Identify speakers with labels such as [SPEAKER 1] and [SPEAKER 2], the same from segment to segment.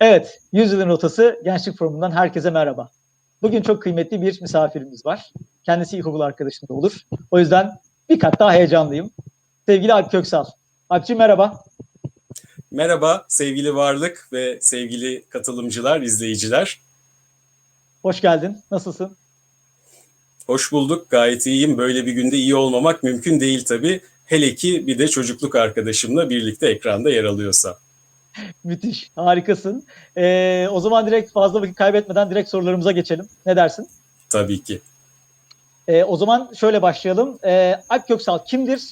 [SPEAKER 1] Evet, Yüzyılın Rotası Gençlik Forumu'ndan herkese merhaba. Bugün çok kıymetli bir misafirimiz var. Kendisi ilkokul arkadaşım da olur. O yüzden bir kat daha heyecanlıyım. Sevgili Alp Köksal. Alpciğim merhaba.
[SPEAKER 2] Merhaba sevgili varlık ve sevgili katılımcılar, izleyiciler.
[SPEAKER 1] Hoş geldin. Nasılsın?
[SPEAKER 2] Hoş bulduk. Gayet iyiyim. Böyle bir günde iyi olmamak mümkün değil tabii. Hele ki bir de çocukluk arkadaşımla birlikte ekranda yer alıyorsa.
[SPEAKER 1] Müthiş. Harikasın. Ee, o zaman direkt fazla vakit kaybetmeden direkt sorularımıza geçelim. Ne dersin?
[SPEAKER 2] Tabii ki.
[SPEAKER 1] Ee, o zaman şöyle başlayalım. Ee, Alp Köksal kimdir?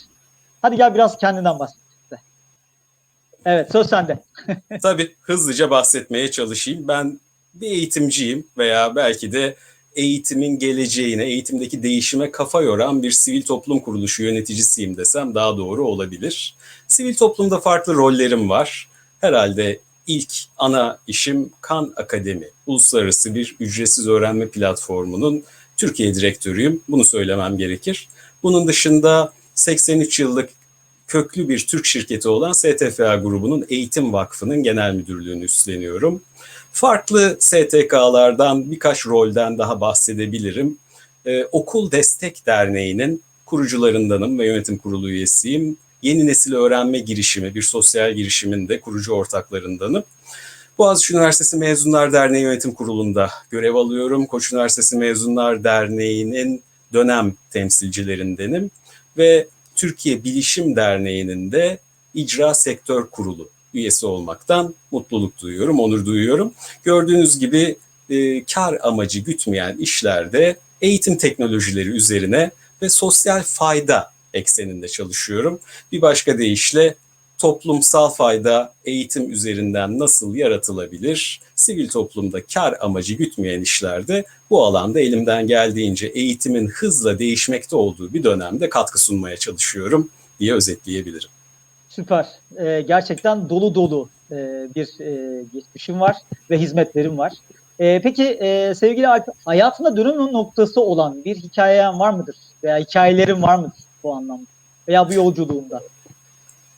[SPEAKER 1] Hadi gel biraz kendinden bahset. Evet söz sende.
[SPEAKER 2] Tabii hızlıca bahsetmeye çalışayım. Ben bir eğitimciyim veya belki de eğitimin geleceğine, eğitimdeki değişime kafa yoran bir sivil toplum kuruluşu yöneticisiyim desem daha doğru olabilir. Sivil toplumda farklı rollerim var. Herhalde ilk ana işim Kan Akademi, uluslararası bir ücretsiz öğrenme platformunun Türkiye direktörüyüm. Bunu söylemem gerekir. Bunun dışında 83 yıllık köklü bir Türk şirketi olan STFA grubunun Eğitim Vakfı'nın genel müdürlüğünü üstleniyorum. Farklı STK'lardan birkaç rolden daha bahsedebilirim. Ee, Okul Destek Derneği'nin kurucularındanım ve yönetim kurulu üyesiyim. Yeni Nesil Öğrenme Girişimi, bir sosyal girişimin de kurucu ortaklarındanım. Boğaziçi Üniversitesi Mezunlar Derneği Yönetim Kurulu'nda görev alıyorum. Koç Üniversitesi Mezunlar Derneği'nin dönem temsilcilerindenim ve Türkiye Bilişim Derneği'nin de icra sektör kurulu üyesi olmaktan mutluluk duyuyorum, onur duyuyorum. Gördüğünüz gibi e, kar amacı gütmeyen işlerde eğitim teknolojileri üzerine ve sosyal fayda ekseninde çalışıyorum. Bir başka deyişle toplumsal fayda eğitim üzerinden nasıl yaratılabilir? Sivil toplumda kar amacı gütmeyen işlerde bu alanda elimden geldiğince eğitimin hızla değişmekte olduğu bir dönemde katkı sunmaya çalışıyorum diye özetleyebilirim.
[SPEAKER 1] Süper. Ee, gerçekten dolu dolu e, bir e, geçmişim var ve hizmetlerim var. E, peki e, sevgili Alp, hayatında dönüm noktası olan bir hikayen var mıdır? Veya hikayelerin var mıdır bu anlamda? Veya bu yolculuğunda?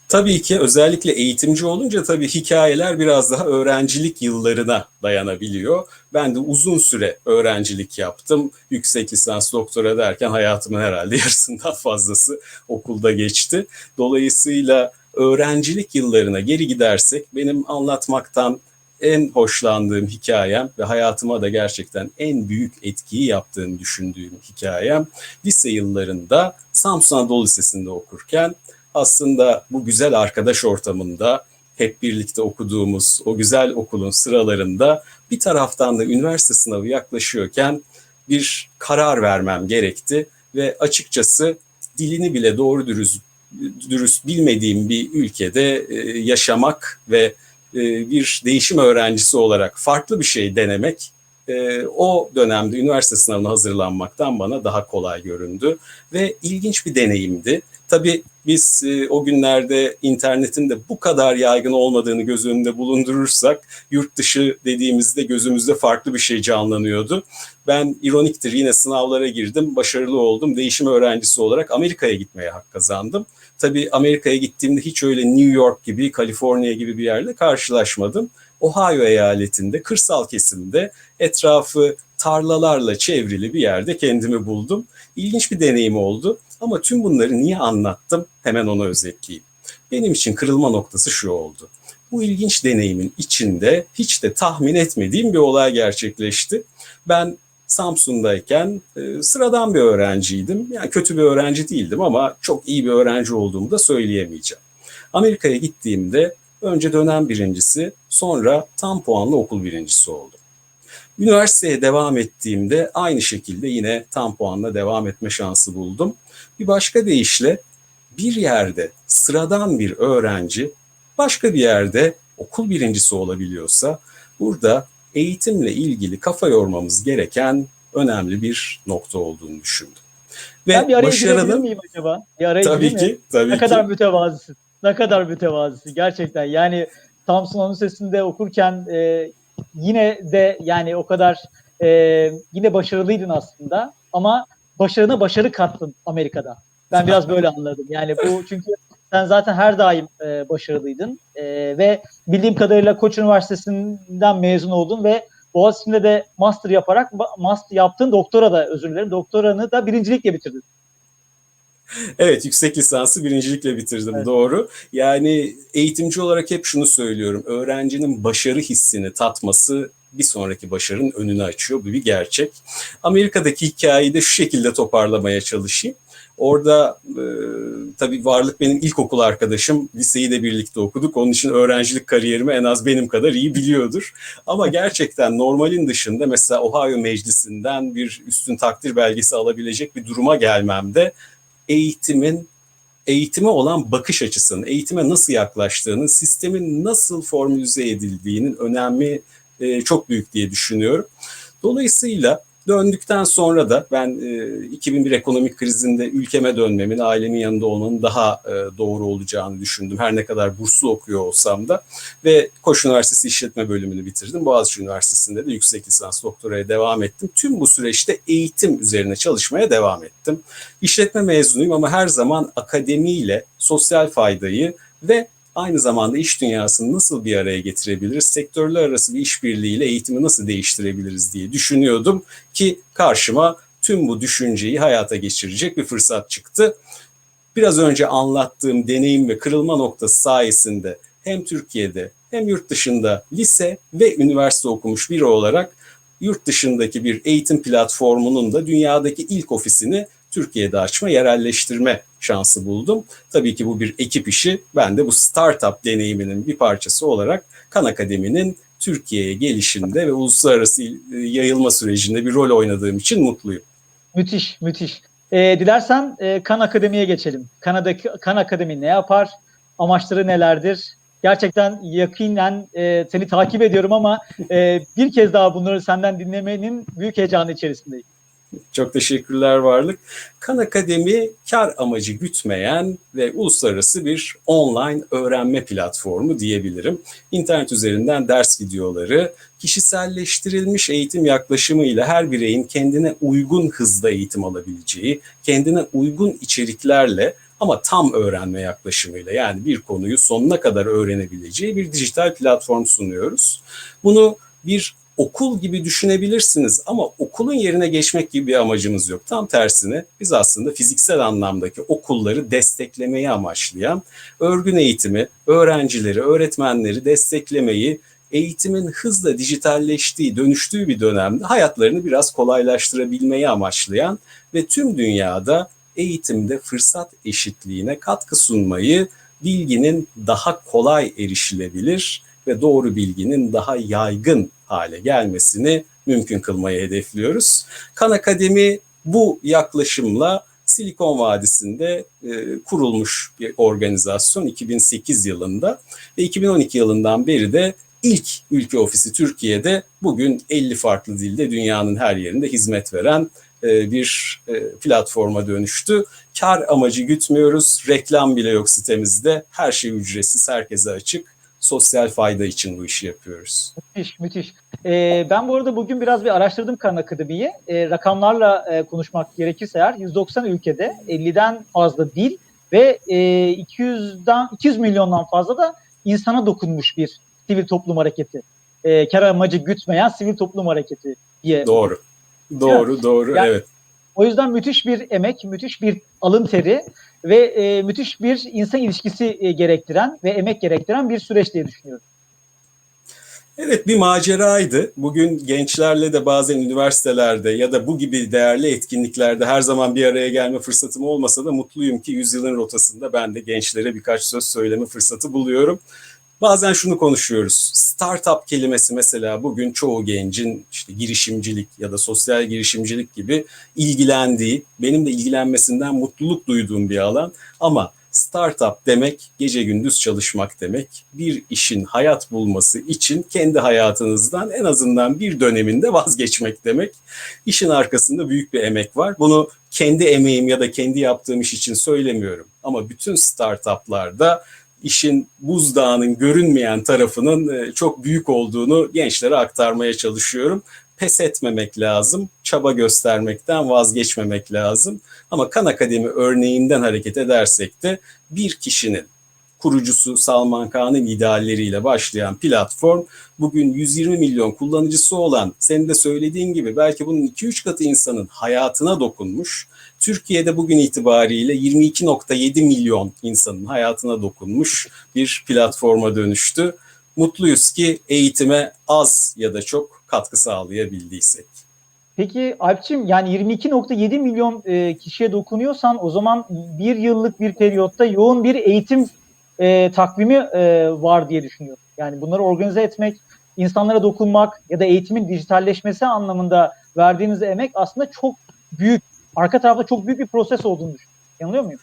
[SPEAKER 2] Tabii ki özellikle eğitimci olunca tabii hikayeler biraz daha öğrencilik yıllarına dayanabiliyor. Ben de uzun süre öğrencilik yaptım. Yüksek lisans, doktora derken hayatımın herhalde yarısından fazlası okulda geçti. Dolayısıyla öğrencilik yıllarına geri gidersek benim anlatmaktan en hoşlandığım hikayem ve hayatıma da gerçekten en büyük etkiyi yaptığını düşündüğüm hikayem lise yıllarında Samsun Anadolu Lisesi'nde okurken aslında bu güzel arkadaş ortamında hep birlikte okuduğumuz o güzel okulun sıralarında bir taraftan da üniversite sınavı yaklaşıyorken bir karar vermem gerekti ve açıkçası dilini bile doğru dürüst, dürüst bilmediğim bir ülkede yaşamak ve bir değişim öğrencisi olarak farklı bir şey denemek o dönemde üniversite sınavına hazırlanmaktan bana daha kolay göründü ve ilginç bir deneyimdi. Tabii biz e, o günlerde internetin de bu kadar yaygın olmadığını göz önünde bulundurursak yurt dışı dediğimizde gözümüzde farklı bir şey canlanıyordu. Ben ironiktir yine sınavlara girdim, başarılı oldum. Değişim öğrencisi olarak Amerika'ya gitmeye hak kazandım. Tabii Amerika'ya gittiğimde hiç öyle New York gibi, Kaliforniya gibi bir yerle karşılaşmadım. Ohio eyaletinde, kırsal kesimde etrafı tarlalarla çevrili bir yerde kendimi buldum. İlginç bir deneyim oldu. Ama tüm bunları niye anlattım? Hemen onu özetleyeyim. Benim için kırılma noktası şu oldu. Bu ilginç deneyimin içinde hiç de tahmin etmediğim bir olay gerçekleşti. Ben Samsun'dayken e, sıradan bir öğrenciydim. Yani kötü bir öğrenci değildim ama çok iyi bir öğrenci olduğumu da söyleyemeyeceğim. Amerika'ya gittiğimde önce dönem birincisi, sonra tam puanlı okul birincisi oldum. Üniversiteye devam ettiğimde aynı şekilde yine tam puanla devam etme şansı buldum. Bir başka deyişle bir yerde sıradan bir öğrenci başka bir yerde okul birincisi olabiliyorsa burada eğitimle ilgili kafa yormamız gereken önemli bir nokta olduğunu düşündüm.
[SPEAKER 1] Ve ben bir araya başarının... miyim acaba? Bir araya
[SPEAKER 2] tabii ki, tabii
[SPEAKER 1] ne
[SPEAKER 2] ki.
[SPEAKER 1] kadar mütevazısın. Ne kadar mütevazısın gerçekten. Yani Samsun Üniversitesi'nde okurken e, yine de yani o kadar e, yine başarılıydın aslında ama başarına başarı kattın Amerika'da. Ben biraz böyle anladım. Yani bu çünkü sen zaten her daim e, başarılıydın e, ve bildiğim kadarıyla Koç Üniversitesi'nden mezun oldun ve Boğaziçi'nde de master yaparak master yaptın doktora da özür dilerim doktoranı da birincilikle bitirdin.
[SPEAKER 2] Evet yüksek lisansı birincilikle bitirdim evet. doğru. Yani eğitimci olarak hep şunu söylüyorum. Öğrencinin başarı hissini tatması bir sonraki başarının önünü açıyor. Bu bir gerçek. Amerika'daki hikayeyi de şu şekilde toparlamaya çalışayım. Orada e, tabii Varlık benim ilkokul arkadaşım. Liseyi de birlikte okuduk. Onun için öğrencilik kariyerimi en az benim kadar iyi biliyordur. Ama gerçekten normalin dışında mesela Ohio Meclisi'nden bir üstün takdir belgesi alabilecek bir duruma gelmemde eğitimin eğitime olan bakış açısının, eğitime nasıl yaklaştığının, sistemin nasıl formülize edildiğinin önemi e, çok büyük diye düşünüyorum. Dolayısıyla döndükten sonra da ben e, 2001 ekonomik krizinde ülkeme dönmemin, ailemin yanında olmanın daha e, doğru olacağını düşündüm. Her ne kadar burslu okuyor olsam da ve Koç Üniversitesi İşletme bölümünü bitirdim. Boğaziçi Üniversitesi'nde de yüksek lisans doktoraya devam ettim. Tüm bu süreçte eğitim üzerine çalışmaya devam ettim. İşletme mezunuyum ama her zaman akademiyle sosyal faydayı ve aynı zamanda iş dünyasını nasıl bir araya getirebiliriz, sektörler arası bir işbirliğiyle eğitimi nasıl değiştirebiliriz diye düşünüyordum ki karşıma tüm bu düşünceyi hayata geçirecek bir fırsat çıktı. Biraz önce anlattığım deneyim ve kırılma noktası sayesinde hem Türkiye'de hem yurt dışında lise ve üniversite okumuş biri olarak yurt dışındaki bir eğitim platformunun da dünyadaki ilk ofisini Türkiye'de açma, yerelleştirme şansı buldum. Tabii ki bu bir ekip işi. Ben de bu startup deneyiminin bir parçası olarak Kan Akademi'nin Türkiye'ye gelişinde ve uluslararası yayılma sürecinde bir rol oynadığım için mutluyum.
[SPEAKER 1] Müthiş, müthiş. E, dilersen e, Kan Akademi'ye geçelim. Kanadaki Kan Akademi ne yapar? Amaçları nelerdir? Gerçekten yakinen e, seni takip ediyorum ama e, bir kez daha bunları senden dinlemenin büyük heyecanı içerisindeyim.
[SPEAKER 2] Çok teşekkürler Varlık. Kan Akademi kar amacı gütmeyen ve uluslararası bir online öğrenme platformu diyebilirim. İnternet üzerinden ders videoları, kişiselleştirilmiş eğitim yaklaşımıyla her bireyin kendine uygun hızda eğitim alabileceği, kendine uygun içeriklerle ama tam öğrenme yaklaşımıyla yani bir konuyu sonuna kadar öğrenebileceği bir dijital platform sunuyoruz. Bunu bir okul gibi düşünebilirsiniz ama okulun yerine geçmek gibi bir amacımız yok. Tam tersine biz aslında fiziksel anlamdaki okulları desteklemeyi amaçlayan örgün eğitimi, öğrencileri, öğretmenleri desteklemeyi eğitimin hızla dijitalleştiği, dönüştüğü bir dönemde hayatlarını biraz kolaylaştırabilmeyi amaçlayan ve tüm dünyada eğitimde fırsat eşitliğine katkı sunmayı, bilginin daha kolay erişilebilir ve doğru bilginin daha yaygın hale gelmesini mümkün kılmayı hedefliyoruz. Kan Akademi bu yaklaşımla Silikon Vadisi'nde e, kurulmuş bir organizasyon 2008 yılında ve 2012 yılından beri de ilk ülke ofisi Türkiye'de bugün 50 farklı dilde dünyanın her yerinde hizmet veren e, bir e, platforma dönüştü. Kar amacı gütmüyoruz, reklam bile yok sitemizde, her şey ücretsiz, herkese açık sosyal fayda için bu işi yapıyoruz.
[SPEAKER 1] Müthiş, müthiş. Ee, ben bu arada bugün biraz bir araştırdım Kan Akademi'yi. Ee, rakamlarla e, konuşmak gerekirse eğer 190 ülkede 50'den fazla dil ve e, 200'den 200 milyondan fazla da insana dokunmuş bir sivil toplum hareketi. E, kar amacı gütmeyen sivil toplum hareketi diye.
[SPEAKER 2] Doğru. Doğru, doğru, yani, evet.
[SPEAKER 1] O yüzden müthiş bir emek, müthiş bir alın teri ve e, müthiş bir insan ilişkisi e, gerektiren ve emek gerektiren bir süreç diye düşünüyorum.
[SPEAKER 2] Evet bir maceraydı. Bugün gençlerle de bazen üniversitelerde ya da bu gibi değerli etkinliklerde her zaman bir araya gelme fırsatım olmasa da mutluyum ki yüzyılın rotasında ben de gençlere birkaç söz söyleme fırsatı buluyorum. Bazen şunu konuşuyoruz. Startup kelimesi mesela bugün çoğu gencin işte girişimcilik ya da sosyal girişimcilik gibi ilgilendiği, benim de ilgilenmesinden mutluluk duyduğum bir alan. Ama startup demek gece gündüz çalışmak demek. Bir işin hayat bulması için kendi hayatınızdan en azından bir döneminde vazgeçmek demek. İşin arkasında büyük bir emek var. Bunu kendi emeğim ya da kendi yaptığım iş için söylemiyorum. Ama bütün startuplarda işin buzdağının görünmeyen tarafının e, çok büyük olduğunu gençlere aktarmaya çalışıyorum. Pes etmemek lazım. çaba göstermekten vazgeçmemek lazım. Ama Kan Akademi örneğinden hareket edersek de bir kişinin kurucusu Salman Khan'ın idealleriyle başlayan platform bugün 120 milyon kullanıcısı olan senin de söylediğin gibi belki bunun 2-3 katı insanın hayatına dokunmuş. Türkiye'de bugün itibariyle 22.7 milyon insanın hayatına dokunmuş bir platforma dönüştü. Mutluyuz ki eğitime az ya da çok katkı sağlayabildiysek.
[SPEAKER 1] Peki Alpçim yani 22.7 milyon e, kişiye dokunuyorsan o zaman bir yıllık bir periyotta yoğun bir eğitim e, takvimi e, var diye düşünüyorum. Yani bunları organize etmek, insanlara dokunmak ya da eğitimin dijitalleşmesi anlamında verdiğiniz emek aslında çok büyük, arka tarafta çok büyük bir proses olduğunu düşünüyorum. Yanılıyor muyum?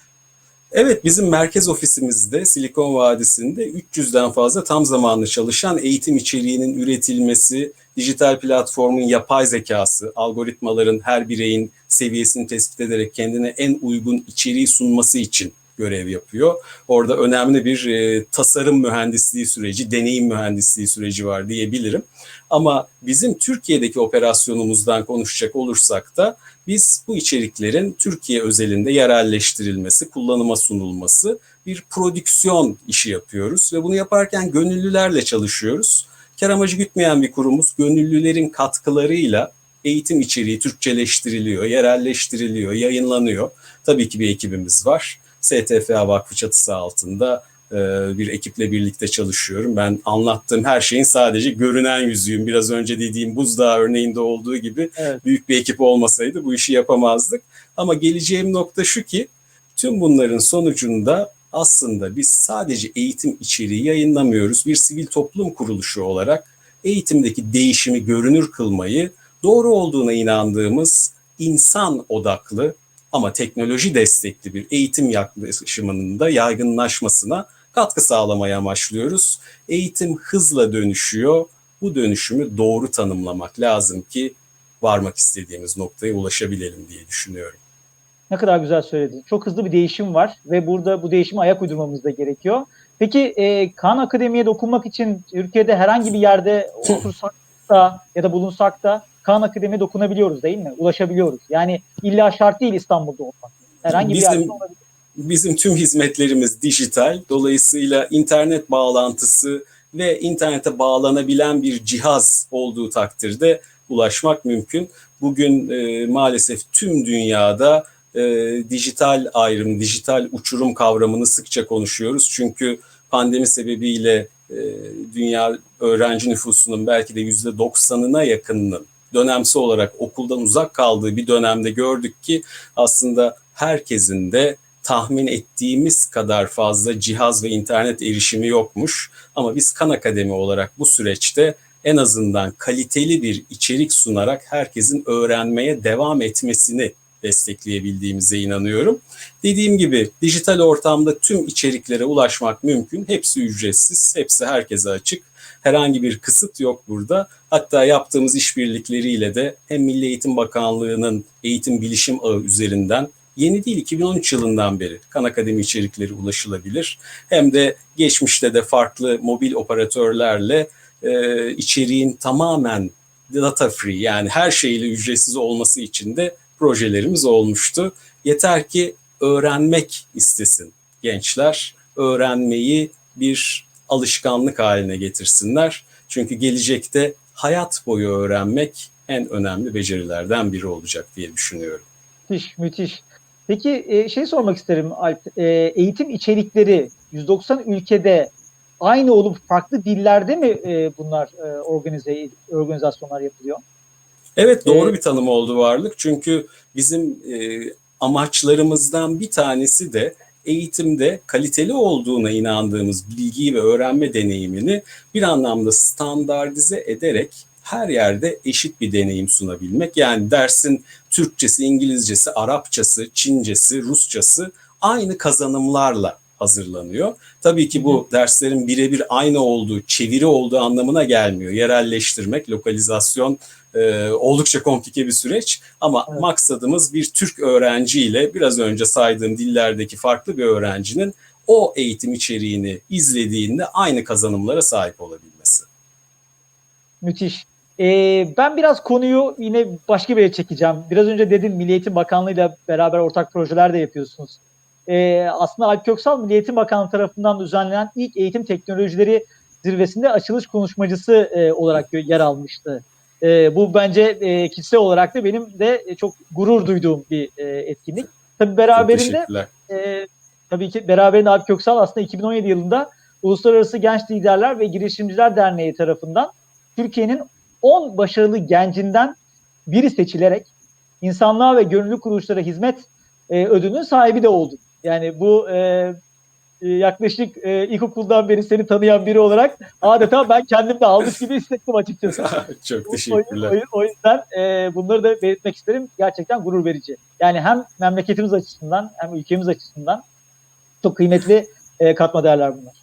[SPEAKER 2] Evet bizim merkez ofisimizde Silikon Vadisi'nde 300'den fazla tam zamanlı çalışan eğitim içeriğinin üretilmesi, dijital platformun yapay zekası, algoritmaların her bireyin seviyesini tespit ederek kendine en uygun içeriği sunması için görev yapıyor. Orada önemli bir e, tasarım mühendisliği süreci, deneyim mühendisliği süreci var diyebilirim. Ama bizim Türkiye'deki operasyonumuzdan konuşacak olursak da biz bu içeriklerin Türkiye özelinde yerelleştirilmesi, kullanıma sunulması bir prodüksiyon işi yapıyoruz ve bunu yaparken gönüllülerle çalışıyoruz. Kar amacı gütmeyen bir kurumuz gönüllülerin katkılarıyla eğitim içeriği Türkçeleştiriliyor, yerelleştiriliyor, yayınlanıyor. Tabii ki bir ekibimiz var. STFA Vakfı çatısı altında e, bir ekiple birlikte çalışıyorum. Ben anlattığım her şeyin sadece görünen yüzüyüm. Biraz önce dediğim buzdağı örneğinde olduğu gibi
[SPEAKER 1] Evet.
[SPEAKER 2] büyük bir ekip olmasaydı bu işi yapamazdık. Ama geleceğim nokta şu ki tüm bunların sonucunda aslında biz sadece eğitim içeriği yayınlamıyoruz. Bir sivil toplum kuruluşu olarak eğitimdeki değişimi görünür kılmayı doğru olduğuna inandığımız insan odaklı ama teknoloji destekli bir eğitim yaklaşımının da yaygınlaşmasına katkı sağlamaya amaçlıyoruz. Eğitim hızla dönüşüyor. Bu dönüşümü doğru tanımlamak lazım ki varmak istediğimiz noktaya ulaşabilelim diye düşünüyorum.
[SPEAKER 1] Ne kadar güzel söyledin. Çok hızlı bir değişim var ve burada bu değişime ayak uydurmamız da gerekiyor. Peki e, Kaan Akademi'ye dokunmak için Türkiye'de herhangi bir yerde otursak da ya da bulunsak da Kaan Akademi'ye dokunabiliyoruz değil mi? Ulaşabiliyoruz. Yani illa şart değil İstanbul'da olmak. Herhangi
[SPEAKER 2] Bizim-
[SPEAKER 1] bir yerde olabilir.
[SPEAKER 2] Bizim tüm hizmetlerimiz dijital. Dolayısıyla internet bağlantısı ve internete bağlanabilen bir cihaz olduğu takdirde ulaşmak mümkün. Bugün e, maalesef tüm dünyada e, dijital ayrım, dijital uçurum kavramını sıkça konuşuyoruz. Çünkü pandemi sebebiyle e, dünya öğrenci nüfusunun belki de yüzde 90'ına yakınının dönemsel olarak okuldan uzak kaldığı bir dönemde gördük ki aslında herkesin de tahmin ettiğimiz kadar fazla cihaz ve internet erişimi yokmuş. Ama biz Kan Akademi olarak bu süreçte en azından kaliteli bir içerik sunarak herkesin öğrenmeye devam etmesini destekleyebildiğimize inanıyorum. Dediğim gibi dijital ortamda tüm içeriklere ulaşmak mümkün. Hepsi ücretsiz, hepsi herkese açık. Herhangi bir kısıt yok burada. Hatta yaptığımız işbirlikleriyle de hem Milli Eğitim Bakanlığı'nın eğitim bilişim ağı üzerinden yeni değil 2013 yılından beri Kan Akademi içerikleri ulaşılabilir. Hem de geçmişte de farklı mobil operatörlerle e, içeriğin tamamen data free yani her şeyle ücretsiz olması için de projelerimiz olmuştu. Yeter ki öğrenmek istesin gençler, öğrenmeyi bir alışkanlık haline getirsinler. Çünkü gelecekte hayat boyu öğrenmek en önemli becerilerden biri olacak diye düşünüyorum.
[SPEAKER 1] Müthiş, müthiş. Peki e, şey sormak isterim Alp. E, eğitim içerikleri 190 ülkede aynı olup farklı dillerde mi e, bunlar organize organizasyonlar yapılıyor?
[SPEAKER 2] Evet doğru
[SPEAKER 1] Ee,
[SPEAKER 2] bir tanım oldu varlık. Çünkü bizim e, amaçlarımızdan bir tanesi de eğitimde kaliteli olduğuna inandığımız bilgiyi ve öğrenme deneyimini bir anlamda standartize ederek her yerde eşit bir deneyim sunabilmek. Yani dersin Türkçesi, İngilizcesi, Arapçası, Çincesi, Rusçası aynı kazanımlarla hazırlanıyor. Tabii ki bu derslerin birebir aynı olduğu, çeviri olduğu anlamına gelmiyor. Yerelleştirmek, lokalizasyon e, oldukça komplike bir süreç ama
[SPEAKER 1] Evet.
[SPEAKER 2] maksadımız bir Türk öğrenciyle biraz önce saydığım dillerdeki farklı bir öğrencinin o eğitim içeriğini izlediğinde aynı kazanımlara sahip olabilmesi.
[SPEAKER 1] Müthiş. Ee, ben biraz konuyu yine başka bir yere çekeceğim. Biraz önce dedim Milli Eğitim Bakanlığı'yla beraber ortak projeler de yapıyorsunuz. Ee, aslında Alp Köksal Milli Eğitim Bakanlığı tarafından düzenlenen ilk eğitim teknolojileri zirvesinde açılış konuşmacısı e, olarak yer almıştı. E, bu bence e, kişisel olarak da benim de çok gurur duyduğum bir e, etkinlik. Tabii beraberinde e, tabii ki beraberinde Alp Köksal aslında 2017 yılında Uluslararası Genç Liderler ve Girişimciler Derneği tarafından Türkiye'nin 10 başarılı gencinden biri seçilerek insanlığa ve gönüllü kuruluşlara hizmet e, ödülünün sahibi de oldu. Yani bu e, yaklaşık e, ilkokuldan beri seni tanıyan biri olarak adeta ben kendim de almış gibi hissettim açıkçası.
[SPEAKER 2] Çok teşekkürler.
[SPEAKER 1] O, o, o yüzden e, bunları da belirtmek isterim. Gerçekten gurur verici. Yani hem memleketimiz açısından hem ülkemiz açısından çok kıymetli e, katma değerler bunlar.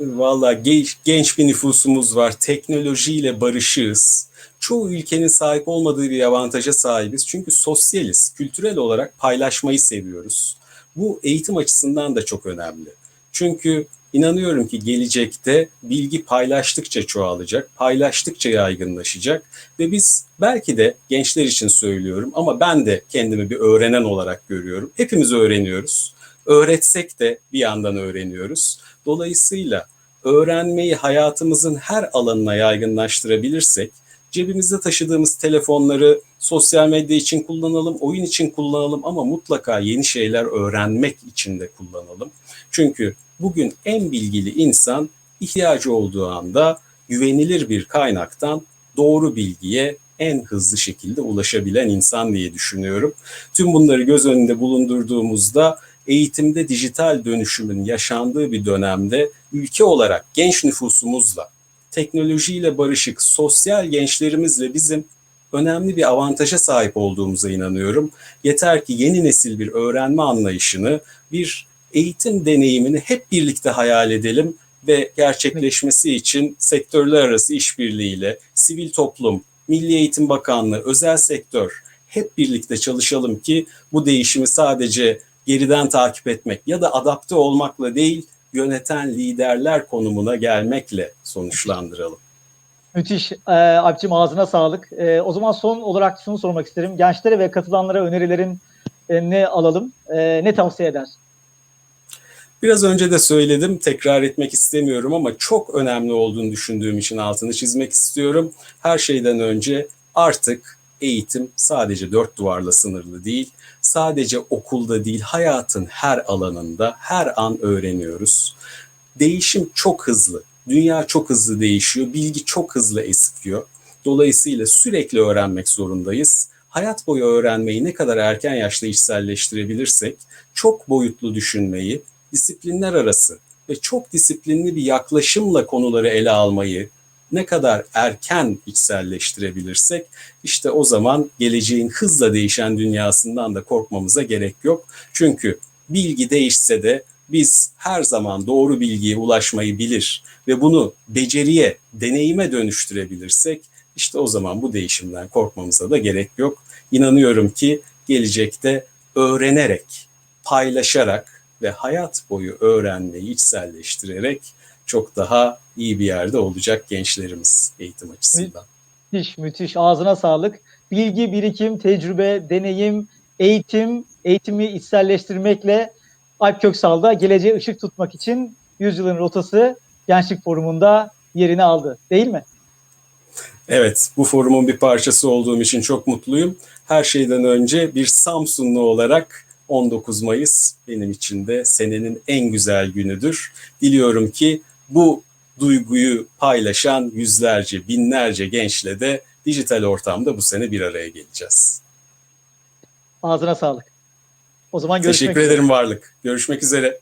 [SPEAKER 2] Valla genç, genç bir nüfusumuz var. Teknolojiyle barışığız. Çoğu ülkenin sahip olmadığı bir avantaja sahibiz. Çünkü sosyaliz, kültürel olarak paylaşmayı seviyoruz. Bu eğitim açısından da çok önemli. Çünkü inanıyorum ki gelecekte bilgi paylaştıkça çoğalacak, paylaştıkça yaygınlaşacak ve biz belki de gençler için söylüyorum ama ben de kendimi bir öğrenen olarak görüyorum. Hepimiz öğreniyoruz. Öğretsek de bir yandan öğreniyoruz. Dolayısıyla öğrenmeyi hayatımızın her alanına yaygınlaştırabilirsek cebimizde taşıdığımız telefonları sosyal medya için kullanalım, oyun için kullanalım ama mutlaka yeni şeyler öğrenmek için de kullanalım. Çünkü bugün en bilgili insan ihtiyacı olduğu anda güvenilir bir kaynaktan doğru bilgiye en hızlı şekilde ulaşabilen insan diye düşünüyorum. Tüm bunları göz önünde bulundurduğumuzda eğitimde dijital dönüşümün yaşandığı bir dönemde ülke olarak genç nüfusumuzla, teknolojiyle barışık sosyal gençlerimizle bizim önemli bir avantaja sahip olduğumuza inanıyorum. Yeter ki yeni nesil bir öğrenme anlayışını, bir eğitim deneyimini hep birlikte hayal edelim ve gerçekleşmesi için sektörler arası işbirliğiyle sivil toplum, Milli Eğitim Bakanlığı, özel sektör hep birlikte çalışalım ki bu değişimi sadece geriden takip etmek ya da adapte olmakla değil, yöneten liderler konumuna gelmekle sonuçlandıralım.
[SPEAKER 1] Müthiş. Ee, Alp'cim ağzına sağlık. Ee, o zaman son olarak şunu sormak isterim. Gençlere ve katılanlara önerilerin e, ne alalım? E, ne tavsiye eder?
[SPEAKER 2] Biraz önce de söyledim, tekrar etmek istemiyorum ama çok önemli olduğunu düşündüğüm için altını çizmek istiyorum. Her şeyden önce artık eğitim sadece dört duvarla sınırlı değil. Sadece okulda değil, hayatın her alanında her an öğreniyoruz. Değişim çok hızlı. Dünya çok hızlı değişiyor, bilgi çok hızlı eskiyor. Dolayısıyla sürekli öğrenmek zorundayız. Hayat boyu öğrenmeyi ne kadar erken yaşta içselleştirebilirsek, çok boyutlu düşünmeyi, disiplinler arası ve çok disiplinli bir yaklaşımla konuları ele almayı ne kadar erken içselleştirebilirsek işte o zaman geleceğin hızla değişen dünyasından da korkmamıza gerek yok. Çünkü bilgi değişse de biz her zaman doğru bilgiye ulaşmayı bilir ve bunu beceriye, deneyime dönüştürebilirsek işte o zaman bu değişimden korkmamıza da gerek yok. İnanıyorum ki gelecekte öğrenerek, paylaşarak ve hayat boyu öğrenmeyi içselleştirerek çok daha iyi bir yerde olacak gençlerimiz eğitim açısından.
[SPEAKER 1] Müthiş, müthiş. Ağzına sağlık. Bilgi, birikim, tecrübe, deneyim, eğitim, eğitimi içselleştirmekle Alp Köksal'da geleceğe ışık tutmak için Yüzyılın Rotası Gençlik Forumu'nda yerini aldı. Değil mi?
[SPEAKER 2] Evet, bu forumun bir parçası olduğum için çok mutluyum. Her şeyden önce bir Samsunlu olarak 19 Mayıs benim için de senenin en güzel günüdür. Diliyorum ki bu duyguyu paylaşan yüzlerce, binlerce gençle de dijital ortamda bu sene bir araya geleceğiz.
[SPEAKER 1] Ağzına sağlık. O zaman görüşmek
[SPEAKER 2] Teşekkür
[SPEAKER 1] üzere.
[SPEAKER 2] ederim Varlık. Görüşmek üzere.